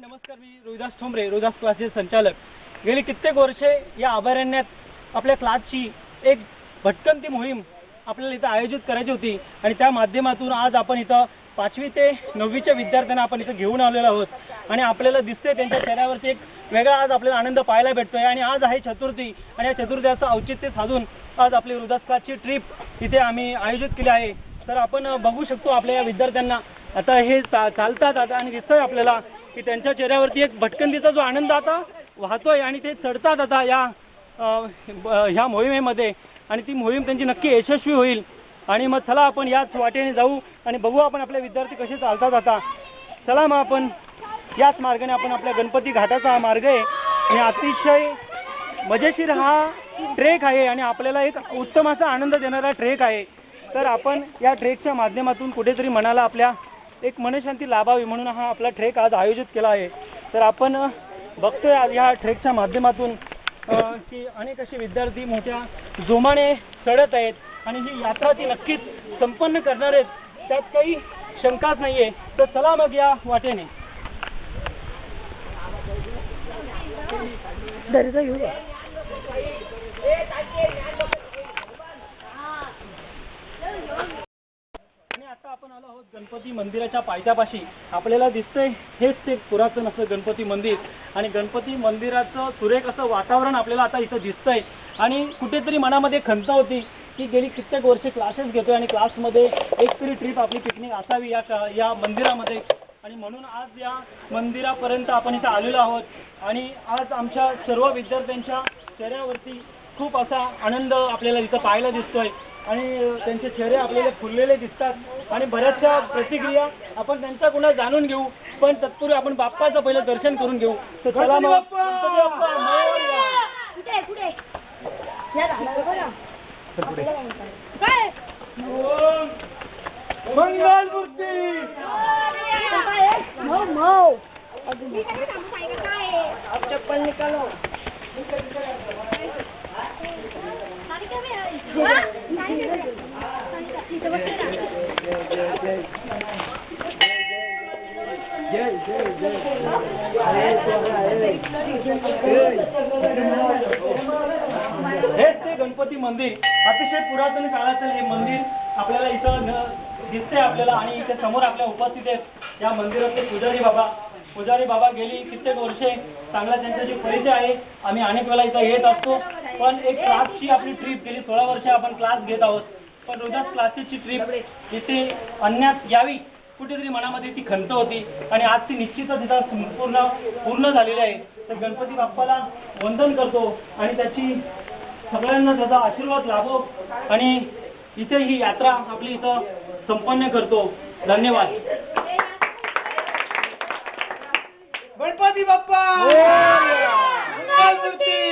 नमस्कार मी रोहिदास ठोंबरे रोहिदास क्लासचे संचालक. गेली कित्येक वर्षे या अभयारण्यात आपल्या क्लासची एक भटकंती मोहीम आपल्याला इथं आयोजित करायची होती आणि त्या माध्यमातून आज आपण इथं पाचवी ते नववीच्या विद्यार्थ्यांना आपण इथं घेऊन आलेलो आहोत. आणि आपल्याला दिसते त्यांच्या चेहऱ्यावरती एक वेगळा आज आपल्याला आनंद पाहायला भेटतोय. आणि आज आहे चतुर्थी आणि या चतुर्थीचं औचित्य साधून आज आपली रोहिदास क्लासची ट्रिप इथे आम्ही आयोजित केली आहे. तर आपण बघू शकतो आपल्या या विद्यार्थ्यांना. आता हे चालतात आता आणि दिसतंय आपल्याला की त्यांच्या चेहऱ्यावरती एक भटकंतीचा जो आनंद आता वाहतोय आणि ते चढतात आता या ह्या मोहिमेमध्ये. आणि ती मोहीम त्यांची नक्की यशस्वी होईल. आणि मग चला आपण याच वाटेने जाऊ आणि बघू आपण आपले विद्यार्थी कसे चालतात आता. चला मग आपण याच मार्गाने आपण आपल्या गणपती घाटाचा हा मार्ग आहे. आणि अतिशय मजेशीर हा ट्रेक आहे आणि आपल्याला एक उत्तम असा आनंद देणारा ट्रेक आहे. तर आपण या ट्रेकच्या माध्यमातून कुठेतरी मनाला आपल्या एक मनशांती लाभावी म्हणून हा आपला ट्रेक आज आयोजित केला आहे. तर आपण बघतोय आज या ट्रेकच्या माध्यमातून की अनेक असे विद्यार्थी मोठ्या जोमाने चढत आहेत आणि ही यात्रा ती नक्कीच संपन्न करणार आहेत. त्यात काही शंकाच नाहीये. तर चला मग या वाटेने. दर्जा घेऊ आपण आलो आहोत गणपती मंदिराच्या पायथ्यापाशी. आपल्याला दिसतंय हेच ते पुरातन असं गणपती मंदिर. आणि गणपती मंदिराचं सुरेख असं वातावरण आपल्याला आता इथं दिसतंय. आणि कुठेतरी मनामध्ये खंत होती की गेली कित्येक वर्ष क्लासेस घेतोय आणि क्लासमध्ये एक तरी ट्रिप आपली पिकनिक असावी या या मंदिरामध्ये. आणि म्हणून आज या मंदिरापर्यंत आपण इथं आलेलो आहोत. आणि आज आमच्या सर्व विद्यार्थ्यांच्या चेहऱ्यावरती खूप असा आनंद आपल्याला इथं पाहायला दिसतोय. आणि त्यांचे चेहरे आपल्याला फुललेले दिसतात. आणि बऱ्याचशा प्रतिक्रिया आपण त्यांच्याकडून जाणून घेऊ. पण तत्पूर्वी आपण बाप्पाचं पहिलं दर्शन करून घेऊ. तर चला मग. मंगलमूर्ती. हेच ते गणपती मंदिर अतिशय पुरातन काळातील हे मंदिर आपल्याला इथं दिसते आपल्याला आणि इथे समोर आपल्या उपस्थित आहेत. या मंदिराचे पुजारी बाबा. पुजारी बाबा गेली कित्येक वर्षे. चांगला त्यांच्याशी परिचय आहे. आम्ही अनेक वेळा इथं येत असतो. पण एक क्लासची आपली ट्रिप गेली. सोळा वर्ष आपण क्लास घेत आहोत. पण रोजाच क्लासेसची ट्रिप इथे आणण्यात यावी. कुठेतरी मनामध्ये ती खंत होती. आणि आज ती निश्चितच इथं संपूर्ण पूर्ण झालेली आहे. तर गणपती बाप्पाला वंदन करतो आणि त्याची सगळ्यांना त्याचा आशीर्वाद लाभो. आणि इथे ही यात्रा आपली इथं संपन्न करतो. धन्यवाद. गणपती बाप्पा. मंगलमूर्ती